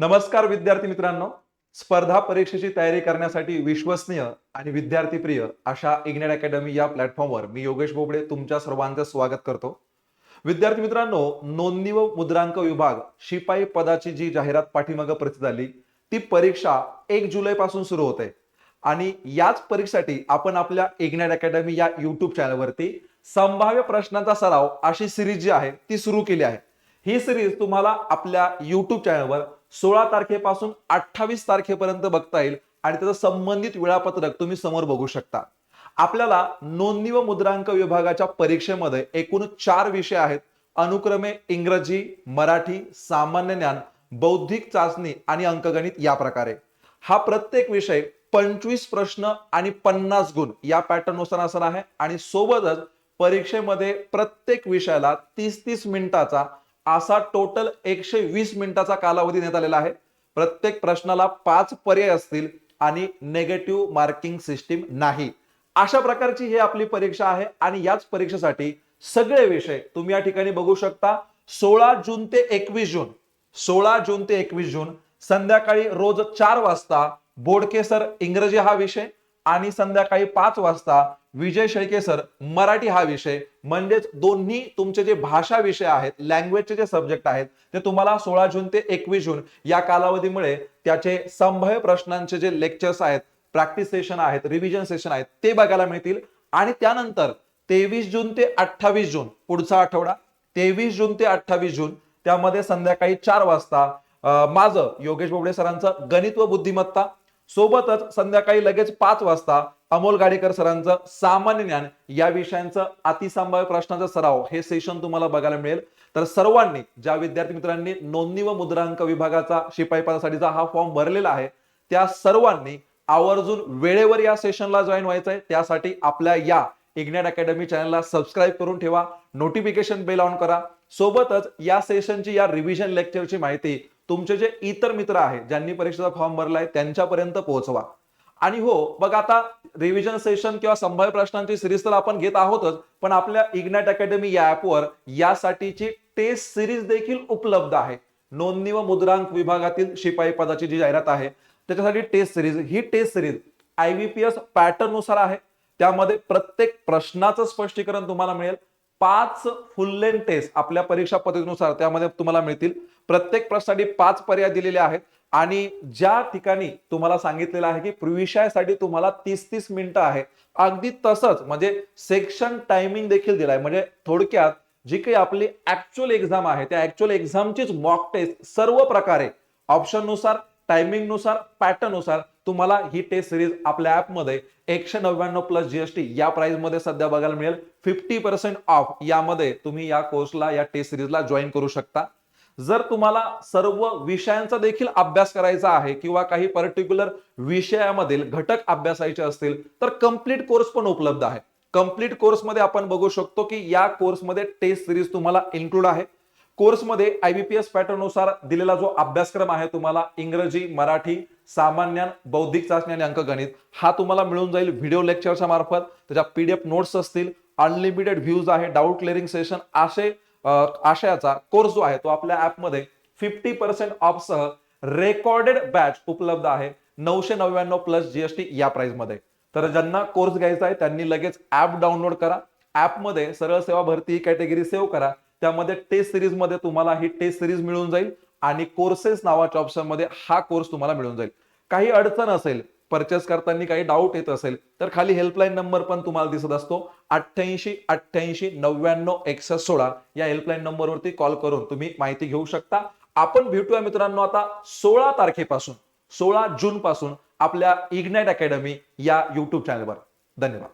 नमस्कार विद्यार्थी मित्रांनो. स्पर्धा परीक्षेची तयारी करण्यासाठी विश्वसनीय आणि विद्यार्थी प्रिय अशा इग्नेट अकॅडमी या प्लॅटफॉर्मवर मी योगेश बोबडे तुमच्या सर्वांचं स्वागत करतो. विद्यार्थी मित्रांनो नोंदणी व मुद्रांक विभाग शिपाई पदाची जी जाहिरात पाठीमागं प्रसिद्ध झाली ती परीक्षा एक जुलै पासून सुरू होते. आणि याच परीक्षेसाठी आपण आपल्या इग्नेट अकॅडमी या युट्यूब चॅनलवरती संभाव्य प्रश्नांचा सराव अशी सिरीज जी आहे ती सुरू केली आहे. ही सिरीज तुम्हाला आपल्या युट्यूब चॅनलवर सोळा तारखेपासून अठ्ठावीस तारखेपर्यंत बघता येईल आणि त्याचं संबंधित वेळापत्रक तुम्ही समोर बघू शकता. आपल्याला नोंदणी व मुद्रांक विभागाच्या परीक्षेमध्ये एकूण चार विषय आहेत. अनुक्रमे इंग्रजी मराठी सामान्य ज्ञान बौद्धिक चाचणी आणि अंकगणित या प्रकारे. हा प्रत्येक विषय पंचवीस प्रश्न आणि पन्नास गुण या पॅटर्ननुसार असणार आहे. आणि सोबतच परीक्षेमध्ये प्रत्येक विषयाला तीस तीस मिनिटाचा असा टोटल एकशे वीस मिनिटाचा कालावधी देण्यात आलेला आहे. प्रत्येक प्रश्नाला पाच पर्याय असतील आणि नेगेटिव्ह मार्किंग सिस्टीम नाही. अशा प्रकारची ही आपली परीक्षा आहे आणि याच परीक्षेसाठी सगळे विषय तुम्ही या ठिकाणी बघू शकता. सोळा जून ते एकवीस जून सोळा जून ते एकवीस जून संध्याकाळी रोज चार वाजता बोडके सर इंग्रजी हा विषय आणि संध्याकाळी पाच वाजता विजय शेळके सर मराठी हा विषय. म्हणजेच दोन्ही तुमचे जे भाषा विषय आहेत लँग्वेजचे जे सब्जेक्ट आहेत ते तुम्हाला सोळा जून ते एकवीस जून या कालावधीमुळे त्याचे संभाव्य प्रश्नांचे जे लेक्चर्स आहेत प्रॅक्टिस सेशन आहेत रिव्हिजन सेशन आहेत ते बघायला मिळतील. आणि त्यानंतर तेवीस जून ते अठ्ठावीस जून पुढचा आठवडा तेवीस जून ते अठ्ठावीस जून त्यामध्ये संध्याकाळी चार वाजता माझं योगेश बोबडे सरांचं गणित व बुद्धिमत्ता सोबतच संध्याकाळी लगेच पाच वाजता अमोल गाडेकर सरांचं सामान्य ज्ञान या विषयांचं अतिसंभाव्य प्रश्नाचा सराव हे सेशन तुम्हाला बघायला मिळेल. तर सर्वांनी ज्या विद्यार्थी मित्रांनी नोंदणी व मुद्रांक विभागाचा शिपाई पदासाठीचा हा फॉर्म भरलेला आहे त्या सर्वांनी आवर्जून वेळेवर या सेशनला जॉईन व्हायचं आहे त्यासाठी आपल्या या इग्नेट अकॅडमी चॅनलला सबस्क्राईब करून ठेवा. नोटिफिकेशन बेल ऑन करा. सोबतच या सेशनची या रिव्हिजन लेक्चरची माहिती तुमचे जे इतर मित्र आहेत ज्यांनी परीक्षेचा फॉर्म भरलाय त्यांच्यापर्यंत पोहोचवा. आणि हो बघ आता रिव्हिजन सेशन किंवा संभाव्य प्रश्नांची सिरीज तर आपण घेत आहोतच पण आपल्या इग्नॅट अकॅडमी या ऍपवर यासाठीची टेस्ट सिरीज देखील उपलब्ध आहे. नोंदणी व मुद्रांक विभागातील शिपाई पदाची जी जाहिरात आहे त्याच्यासाठी test series he test series I V P S पॅटर्ननुसार आहे. त्यामध्ये प्रत्येक प्रश्नाचं स्पष्टीकरण तुम्हाला मिळेल. पाच फुल लेंथ टेस्ट आपल्या परीक्षा पद्धतीनुसार त्यामध्ये तुम्हाला मिळतील. प्रत्येक प्रश्नासाठी पाच पर्याय दिलेले आहेत. आणि ज्या ठिकाणी तुम्हाला सांगितलेलं आहे की प्रविषयासाठी तुम्हाला तीस तीस मिनिटं आहे. अगदी तसंच म्हणजे सेक्शन टायमिंग देखील दिलाय म्हणजे थोडक्यात जी काही आपली ऍक्च्युअल एक्झाम आहे त्या ऍक्च्युअल एक्झामचीच मॉक टेस्ट सर्व प्रकारे ऑप्शननुसार पॅटर्ननुसार नुसार तुम्हाला ही टेस्ट सिरीज आपल्या ऍपमध्ये एकशे नव्याण्णव प्लस जीएसटी या प्राइसमध्ये सध्या बघायला मिळेल. फिफ्टी पर्सेंट ऑफ यामध्ये तुम्ही या कोर्सला या टेस्ट सिरीजला जॉईन करू शकता. जर तुम्हाला सर्व विषयांचा देखील अभ्यास करायचा आहे किंवा काही पर्टिक्युलर विषयामधील घटक अभ्यासायचे असतील तर कंप्लीट कोर्स पण उपलब्ध आहे. कंप्लीट कोर्समध्ये आपण बघू शकतो की या कोर्समध्ये टेस्ट सिरीज तुम्हाला इन्क्लूड आहे. कोर्समध्ये आयबीपीएस पॅटर्ननुसार दिलेला जो अभ्यासक्रम आहे तुम्हाला इंग्रजी मराठी सामान्य बौद्धिक चाचणी आणि अंकगणित हा तुम्हाला मिळून जाईल व्हिडिओ लेक्चरच्या मार्फत. त्याच्या पीडीएफ नोट्स असतील अनलिमिटेड व्ह्यूज आहे डाऊट क्लिअरिंग सेशन असे आशयाचा कोर्स जो आहे तो आपल्या ऍपमध्ये फिफ्टी पर्सेंट ऑफसह रेकॉर्डेड बॅच उपलब्ध आहे नऊशे नव्याण्णव प्लस जीएसटी या प्राइसमध्ये तर ज्यांना कोर्स घ्यायचा आहे त्यांनी लगेच ऍप डाउनलोड करा. ऍपमध्ये सरळ सेवा भरती ही कॅटेगरी सेव्ह करा. त्यामध्ये टेस्ट सिरीजमध्ये तुम्हाला ही टेस्ट सिरीज मिळून जाईल आणि कोर्सेस नावाच्या ऑप्शनमध्ये हा कोर्स तुम्हाला मिळून जाईल. काही अडचण असेल परचेस करताना काही डाऊट येत असेल तर खाली हेल्पलाईन नंबर पण तुम्हाला दिसत असतो. अठ्ठ्याऐंशी अठ्ठ्याऐंशी नव्याण्णव एकसष्ट सोळा या हेल्पलाईन नंबरवरती कॉल करून तुम्ही माहिती घेऊ शकता. आपण भेटूया मित्रांनो आता सोळा तारखेपासून सोळा जून पासून आपल्या इग्नाइट अकॅडमी या युट्यूब चॅनलवर धन्यवाद.